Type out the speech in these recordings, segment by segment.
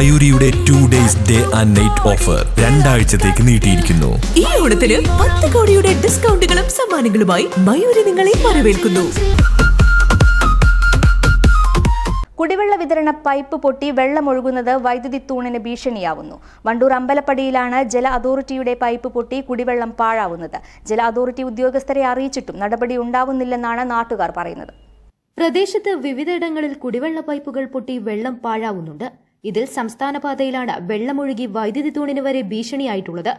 മയൂരിയുടെ two days day and night offer രണ്ടാഴ്ചത്തേക്ക് നീട്ടിയിരിക്കുന്നു. ഈ ഓണത്തിന് പത്ത് കോടിയുടെ ഡിസ്കൗണ്ടുകളും സമ്മാനങ്ങളുമായി മയൂരി നിങ്ങളെ വരവേൽക്കുന്നു. കുടിവെള്ള വിതരണ പൈപ്പ് പൊട്ടി വെള്ളമൊഴുകുന്നത് വൈദ്യുതി തൂണിന് ഭീഷണിയാവുന്നു. വണ്ടൂർ അമ്പലപ്പടിയിലാണ് ജല അതോറിറ്റിയുടെ പൈപ്പ് പൊട്ടി കുടിവെള്ളം പാഴാവുന്നത്. ജല അതോറിറ്റി ഉദ്യോഗസ്ഥരെ അറിയിച്ചിട്ടും നടപടി ഉണ്ടാവുന്നില്ലെന്നാണ് നാട്ടുകാർ പറയുന്നത്. പ്രദേശത്ത് വിവിധയിടങ്ങളിൽ കുടിവെള്ള പൈപ്പുകൾ പൊട്ടി വെള്ളം പാഴാവുന്നുണ്ട്. ഇതിൽ സംസ്ഥാന പാതയിലാണ് വെള്ളമൊഴുകി വൈദ്യുതി തൂണിന് വരെ ഭീഷണിയായിട്ടുള്ളത്.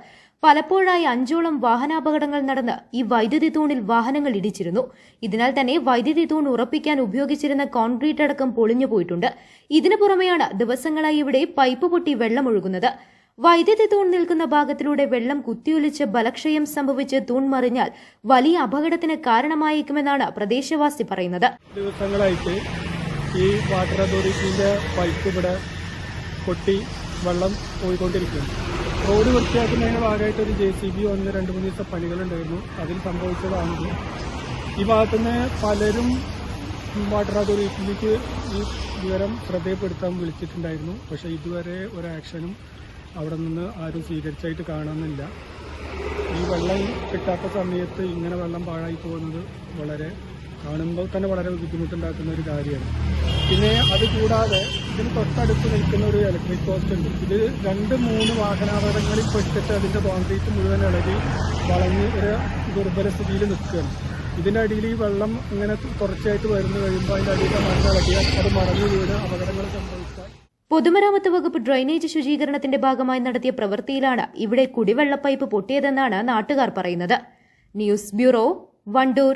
പലപ്പോഴായി അഞ്ചോളം വാഹനാപകടങ്ങൾ നടന്ന് ഈ വൈദ്യുതി തൂണിൽ വാഹനങ്ങൾ ഇടിച്ചിരുന്നു. ഇതിനാൽ തന്നെ വൈദ്യുതി തൂൺ ഉറപ്പിക്കാൻ ഉപയോഗിച്ചിരുന്ന കോൺക്രീറ്റ് അടക്കം പൊളിഞ്ഞു പോയിട്ടുണ്ട്. ഇതിനു പുറമെയാണ് ദിവസങ്ങളായി ഇവിടെ പൈപ്പ് പൊട്ടി വെള്ളമൊഴുകുന്നത്. വൈദ്യുതി തൂൺ നിൽക്കുന്ന ഭാഗത്തിലൂടെ വെള്ളം കുത്തിയൊലിച്ച് ബലക്ഷയം സംഭവിച്ച് തൂൺ മറിഞ്ഞാൽ വലിയ അപകടത്തിന് കാരണമായേക്കുമെന്നാണ് പ്രദേശവാസി പറയുന്നത്. ദിവസങ്ങളായിട്ട് ഈ വാട്ടർ അതോറിറ്റിന്റെ പൈപ്പ് ഇവിടെ പൊട്ടി വെള്ളം പോയിക്കൊണ്ടിരിക്കുകയാണ് റോഡ് വൃത്തിയാക്കുന്നതിന് ഭാഗമായിട്ട് ഒരു ജെ സി ബി വന്ന് രണ്ട് മൂന്ന് ദിവസം പണികളുണ്ടായിരുന്നു. അതിൽ സംഭവിച്ചതാണിത്. ഈ ഭാഗത്തുനിന്ന് പലരും വാട്ടർ അതോറിറ്റിയിലേക്ക് ഈ വിവരം ശ്രദ്ധയപ്പെടുത്താൻ വിളിച്ചിട്ടുണ്ടായിരുന്നു. പക്ഷേ ഇതുവരെ ഒരു ആക്ഷനും അവിടെ നിന്ന് ആരും സ്വീകരിച്ചായിട്ട് കാണുന്നില്ല ഈ വെള്ളം കിട്ടാത്ത സമയത്ത് ഇങ്ങനെ വെള്ളം പാഴായി പോകുന്നത് വളരെ കാണുമ്പോൾ തന്നെ വളരെ ബുദ്ധിമുട്ടുണ്ടാക്കുന്ന ഒരു കാര്യമാണ്. പിന്നെ അത് കൂടാതെ ഇതിന് തൊട്ടടുത്ത് നിൽക്കുന്ന ഒരു ഇലക്ട്രിക് പോസ്റ്റ് ഉണ്ട്. ഇത് രണ്ട് മൂന്ന് വാഹനാപകടങ്ങളിൽ പെട്ടിട്ട് അതിന്റെ കോൺക്രീറ്റ് മുഴുവൻ ഇളകി വളഞ്ഞ് ഒരു ദുർബല സ്ഥിതിയിൽ നിൽക്കുകയാണ്. ഇതിന്റെ അടിയിൽ ഈ വെള്ളം ഇങ്ങനെ തുടർച്ചയായിട്ട് വരുന്നു കഴിയുമ്പോൾ അതിന്റെ അടിയിലെ മണ്ണ് ഇളകിയാൽ അത് മറഞ്ഞു വീണ് അപകടങ്ങൾ സംഭവിച്ചാൽ പൊതുമരാമത്ത് വകുപ്പ് ഡ്രൈനേജ് ശുചീകരണത്തിന്റെ ഭാഗമായി നടത്തിയ പ്രവൃത്തിയിലാണ് ഇവിടെ കുടിവെള്ള പൈപ്പ് പൊട്ടിയതെന്നാണ് നാട്ടുകാർ പറയുന്നത്. News bureau Vandoor.